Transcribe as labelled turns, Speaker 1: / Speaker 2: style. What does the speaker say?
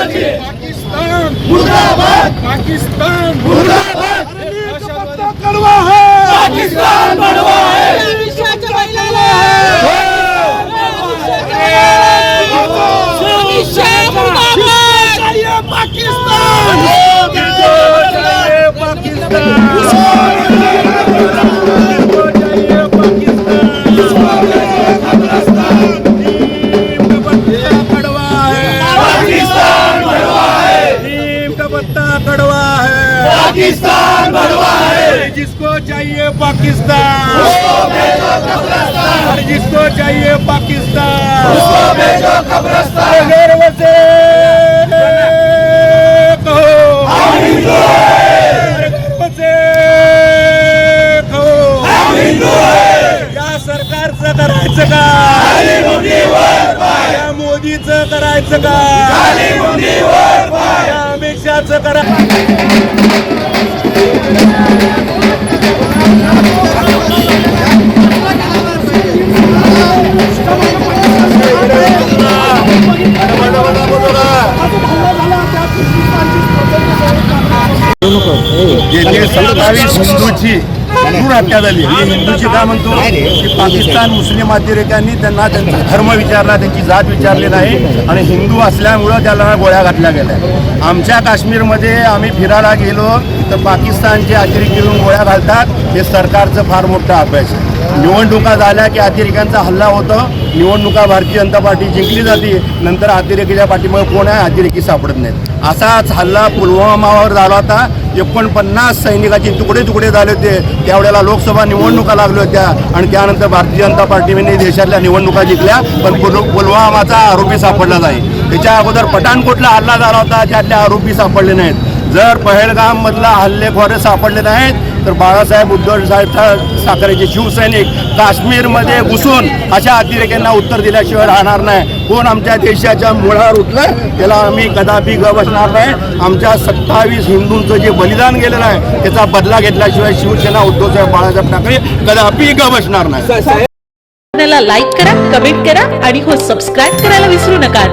Speaker 1: पाकिस्तान मुर्दाबाद पाकिस्तान मुर्दाबाद नीम का पत्ता कड़वा है। पाकिस्तान बड़वा है। जिसको चाहिए पाकिस्तान। उसको भेजो कब्रिस्तान। और जिसको चाहिए पाकिस्तान। उसको भेजो कब्रिस्तान। गर्व से कहो। हम हिंदू गर्व से कहो। हम हिंदू या सरकारचं करायचं का? या मोदीचं करायचं का? या अमित शहाचं करायचं
Speaker 2: येथे सत्तावीस हिंदूची हत्या झाली. ही हिंदूची काय म्हणतो? की पाकिस्तान मुस्लिम अतिरेक्यांनी त्यांना त्यांचा धर्म विचारला त्यांची जात विचारली नाही आणि हिंदू असल्यामुळं त्याला गोळ्या घातल्या गेल्या. आमच्या काश्मीरमध्ये आम्ही फिरायला गेलो तर पाकिस्तानचे अतिरेकी येऊन गोळ्या घालतात. हे सरकारचं फार मोठं अभ्यास आहे. निवडणुका झाल्या की अतिरेक्यांचा हल्ला होतो. निवडणुका भारतीय जनता पार्टी जिंकली जाते. नंतर अतिरेकीच्या पाठीमुळे कोण आहे? अतिरेकी सापडत नाहीत. असाच हल्ला पुलवामावर झाला होता. एकोणपन्नास सैनिकाचे तुकडे तुकडे झाले होते. त्यावेळेला लोकसभा निवडणुका लागल्या होत्या आणि त्यानंतर भारतीय जनता पार्टीने देशातल्या निवडणुका जिंकल्या पण पुलवामाचा आरोपी सापडला नाही. त्याच्या अगोदर पठाणकोटला हल्ला झाला होता त्यातले आरोपी सापडले नाहीत. जर पहेलगाममधला हल्लेखोरे सापडले नाहीत तर बाळासाहेब उद्धव साहेब साखरेचे शिवसैनिक काश्मीरमध्ये घुसून अशा अतिरेक्यांना उत्तर दिल्याशिवाय राहणार नाही. कोण आमच्या देशाच्या मुळावर उठलं त्याला आम्ही कदापि ग बसणार नाही. आमच्या सत्तावीस हिंदूंचं जे बलिदान गेलेलं आहे त्याचा बदला घेतल्याशिवाय शिवसेना उद्धवसाहेब बाळासाहेब ठाकरे कदापि ग बसणार नाही
Speaker 3: लाईक करा कमेंट करा आणि हो सबस्क्राईब करायला विसरू नका.